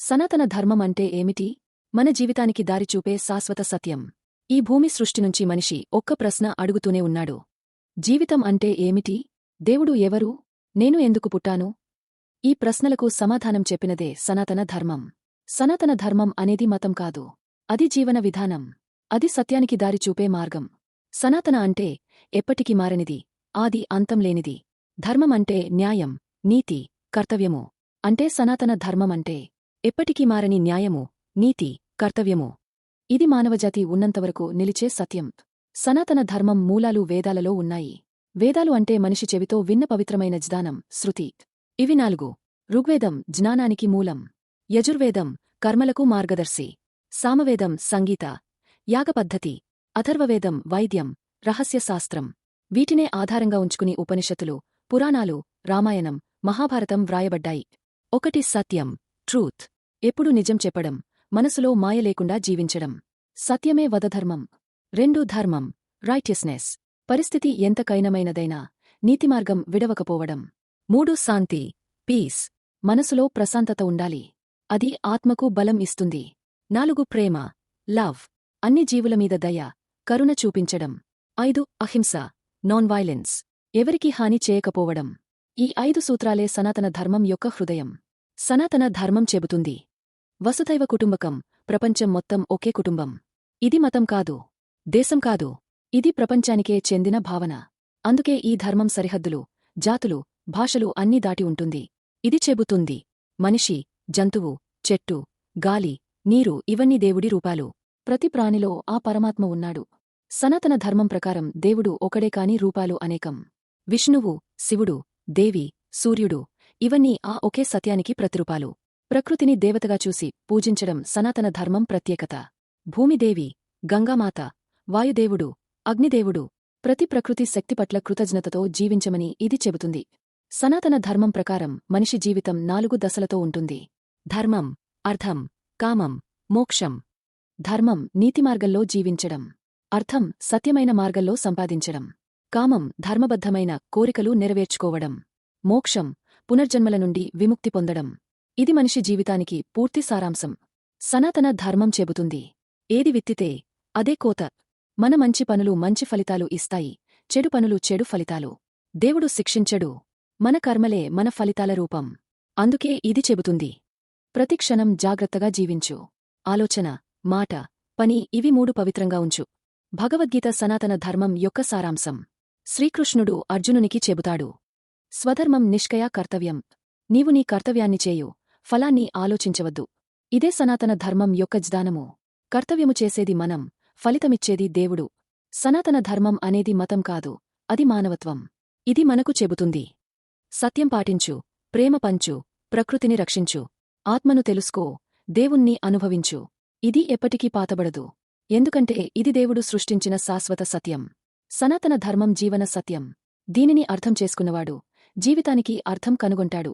సనాతన ధర్మం అంటే ఏమిటి? మన జీవితానికి దారి చూపే శాశ్వత సత్యం. ఈ భూమి సృష్టి నుంచి మనిషి ఒక్క ప్రశ్న అడుగుతూనే ఉన్నాడు. జీవితం అంటే ఏమిటి? దేవుడు ఎవరు? నేను ఎందుకు పుట్టాను? ఈ ప్రశ్నలకు సమాధానం చెప్పినదే సనాతన ధర్మం. సనాతన ధర్మం అనేది మతం కాదు. అది జీవన విధానం. అది సత్యానికి దారి చూపే మార్గం. సనాతన అంటే ఎప్పటికీ మారనిది ఆది అంతం లేనిది. ధర్మం అంటే న్యాయం నీతి కర్తవ్యము. అంటే సనాతన ధర్మం అంటే ఎప్పటికీ మారని న్యాయము నీతి కర్తవ్యము. ఇది మానవజాతి ఉన్నంతవరకు నిలిచే సత్యం. సనాతన ధర్మం మూలాలు వేదాలలో ఉన్నాయి. వేదాలు అంటే మనిషి చెవితో విన్న పవిత్రమైన జ్ఞానం శృతి. ఇవి నాలుగు. ఋగ్వేదం జ్ఞానానికి మూలం. యజుర్వేదం కర్మలకు మార్గదర్శి. సామవేదం సంగీత. యాగపద్ధతి అథర్వవేదం వైద్యం. రహస్యశాస్త్రం వీటినే ఆధారంగా ఉంచుకుని ఉపనిషత్తులు పురాణాలు రామాయణం మహాభారతం వ్రాయబడ్డాయి. ఒకటి సత్యం ట్రూత్. ఎప్పుడు నిజం చెప్పడం మనసులో మాయ లేకుండా జీవించడం. సత్యమే వధధర్మం. రెండు ధర్మం. రైటియస్నెస్. పరిస్థితి ఎంత కైనమైనదైనా నీతిమార్గం విడవకపోవడం. మూడు శాంతి. పీస్. మనసులో ప్రశాంతత ఉండాలి. అది ఆత్మకు బలం ఇస్తుంది. నాలుగు ప్రేమ. లవ్. అన్ని జీవుల మీద దయ కరుణ చూపించడం. ఐదు అహింస. నాన్ వైలెన్స్ ఎవరికి హాని చేయకపోవడం. ఈ ఐదు సూత్రాలే సనాతన ధర్మం యొక్క హృదయం. సనాతన ధర్మం చెబుతుంది. వసుధైవ కుటుంబకం ప్రపంచం మొత్తం ఒకే కుటుంబం. ఇది మతం కాదు దేశం కాదు ఇది ప్రపంచానికే చెందిన భావన. అందుకే ఈ ధర్మం సరిహద్దులు జాతులు భాషలు అన్నీ దాటి ఉంటుంది. ఇది చెబుతుంది మనిషి జంతువు చెట్టు గాలి నీరు ఇవన్నీ దేవుడి రూపాలు. ప్రతి ప్రాణిలో ఆ పరమాత్మ ఉన్నాడు. సనాతన ధర్మం ప్రకారం దేవుడు ఒకడే కాని రూపాలు అనేకం. విష్ణువు శివుడు దేవి సూర్యుడు ఇవన్నీ ఆ ఒకే సత్యానికి ప్రతిరూపాలు. ప్రకృతిని దేవతగా చూసి పూజించడం సనాతన ధర్మం ప్రత్యేకత. భూమిదేవి గంగామాత వాయుదేవుడు అగ్నిదేవుడు ప్రతి ప్రకృతి శక్తి పట్ల కృతజ్ఞతతో జీవించమని ఇది చెబుతుంది. సనాతన ధర్మం ప్రకారం మనిషి జీవితం నాలుగు దశలతో ఉంటుంది. ధర్మం అర్థం కామం మోక్షం. ధర్మం నీతిమార్గంలో జీవించడం. అర్థం సత్యమైన మార్గంలో సంపాదించడం. కామం ధర్మబద్ధమైన కోరికలు నెరవేర్చుకోవడం. మోక్షం పునర్జన్మల నుండి విముక్తి పొందడం. ఇది మనిషి జీవితానికి పూర్తి సారాంశం. సనాతన ధర్మం చెబుతుంది. ఏది విత్తితే అదే కోత. మన మంచి పనులు మంచి ఫలితాలు ఇస్తాయి. చెడు పనులు చెడు ఫలితాలు. దేవుడు శిక్షించడు. మన కర్మలే మన ఫలితాల రూపం. అందుకే ఇది చెబుతుంది. ప్రతిక్షణం జాగ్రత్తగా జీవించు. ఆలోచన మాట పని ఇవి మూడు పవిత్రంగా ఉంచు. భగవద్గీత సనాతన ధర్మం యొక్క సారాంశం. శ్రీకృష్ణుడు అర్జునునికి చెబుతాడు. స్వధర్మం నిష్కయా కర్తవ్యం. నీవు నీ కర్తవ్యాన్ని చేయు. ఫలాన్ని ఆలోచించవద్దు. ఇదే సనాతన ధర్మం యొక్క జ్ఞానము. కర్తవ్యము చేసేది మనం ఫలితమిచ్చేది దేవుడు. సనాతన ధర్మం అనేది మతం కాదు అది మానవత్వం. ఇది మనకు చెబుతుంది. సత్యం పాటించు ప్రేమ పంచు ప్రకృతిని రక్షించు. ఆత్మను తెలుసుకో దేవుణ్ణి అనుభవించు. ఇది ఎప్పటికీ పాతబడదు. ఎందుకంటే ఇది దేవుడు సృష్టించిన శాశ్వత సత్యం. సనాతన ధర్మం జీవన సత్యం. దీనిని అర్థం చేసుకున్నవాడు జీవితానికి అర్థం కనుగొంటాడు.